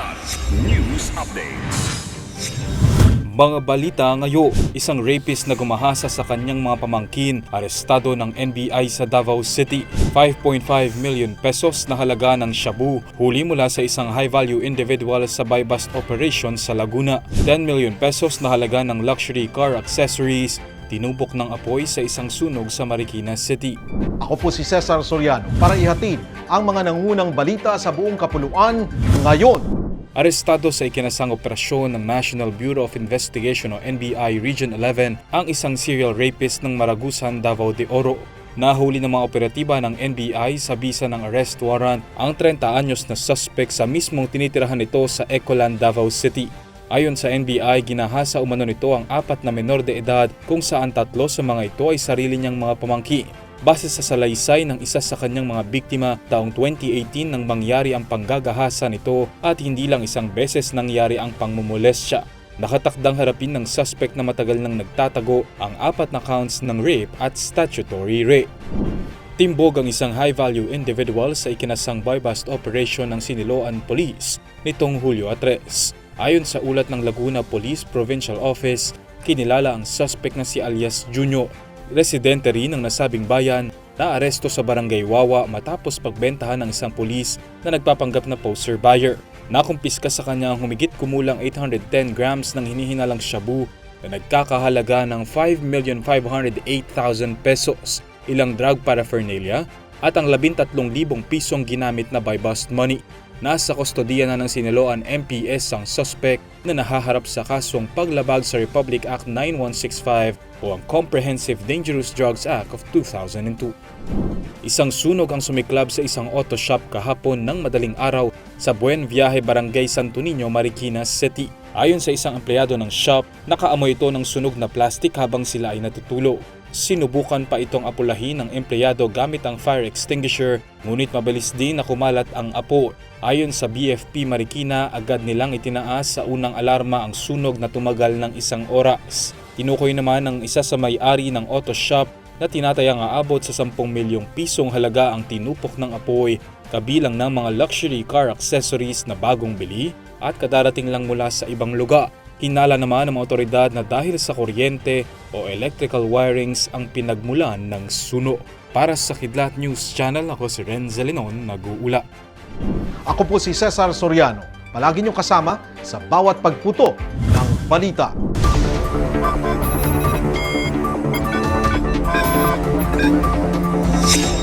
Kilat News Updates. Mga balita ngayon, isang rapist na gumahasa sa kanyang mga pamangkin, arestado ng NBI sa Davao City. 5.5 million pesos na halaga ng shabu, huli mula sa isang high-value individual sa buy bust operation sa Laguna. 10 million pesos na halaga ng luxury car accessories, tinubok ng apoy sa isang sunog sa Marikina City. Ako po si Cesar Soriano para ihatid ang mga nangunang balita sa buong kapuluan ngayon. Arestado sa ikinasang operasyon ng National Bureau of Investigation o NBI Region 11 ang isang serial rapist ng Maragusan, Davao de Oro. Nahuli ng mga operatiba ng NBI sa bisa ng arrest warrant ang 30 anyos na suspect sa mismong tinitirahan nito sa Ecoland, Davao City. Ayon sa NBI, ginahasa umano nito ang apat na menor de edad kung saan tatlo sa mga ito ay sarili niyang mga pamangkin. Base sa salaysay ng isa sa kanyang mga biktima, taong 2018 nang mangyari ang panggagahasa nito at hindi lang isang beses nangyari ang pangmumolestya. Nakatakdang harapin ng suspect na matagal nang nagtatago ang apat na counts ng rape at statutory rape. Timbog ang isang high-value individual sa ikinasang buy-bust operation ng Siniloan Police nitong Hulyo 3. Ayon sa ulat ng Laguna Police Provincial Office, kinilala ang suspect na si alias Junyo. Residente rin ng nasabing bayan na aresto sa barangay Wawa matapos pagbentahan ng isang pulis na nagpapanggap na poster buyer. Nakumpiska sa kanya ang humigit kumulang 810 grams ng hinihinalang shabu na nagkakahalaga ng 5,508,000 pesos, ilang drug paraphernalia, at ang 13,000 pisong ginamit na buy bust money. Nasa kustodiya na ng Siniloan MPS ang suspect na nahaharap sa kasong paglabag sa Republic Act 9165 o ang Comprehensive Dangerous Drugs Act of 2002. Isang sunog ang sumiklab sa isang auto shop kahapon ng madaling araw sa Buen Viaje Barangay Santo Niño, Marikina City. Ayon sa isang empleyado ng shop, nakaamoy ito ng sunog na plastic habang sila ay natutulog. Sinubukan pa itong apulahin ng empleyado gamit ang fire extinguisher, ngunit mabilis din na kumalat ang apo. Ayon sa BFP Marikina, agad nilang itinaas sa unang alarma ang sunog na tumagal ng isang oras. Tinukoy naman ng isa sa may-ari ng auto shop na tinatayang aabot sa 10 milyong pisong halaga ang tinupok ng apoy, kabilang ng mga luxury car accessories na bagong bili at kadarating lang mula sa ibang lugar. Hinala naman ng mga otoridad na dahil sa kuryente o electrical wirings ang pinagmulan ng suno. Para sa Kidlat News Channel, ako si Renzo Linon, nag-uula. Ako po si Cesar Soriano. Palagi niyong kasama sa bawat pagputo ng balita. Kilat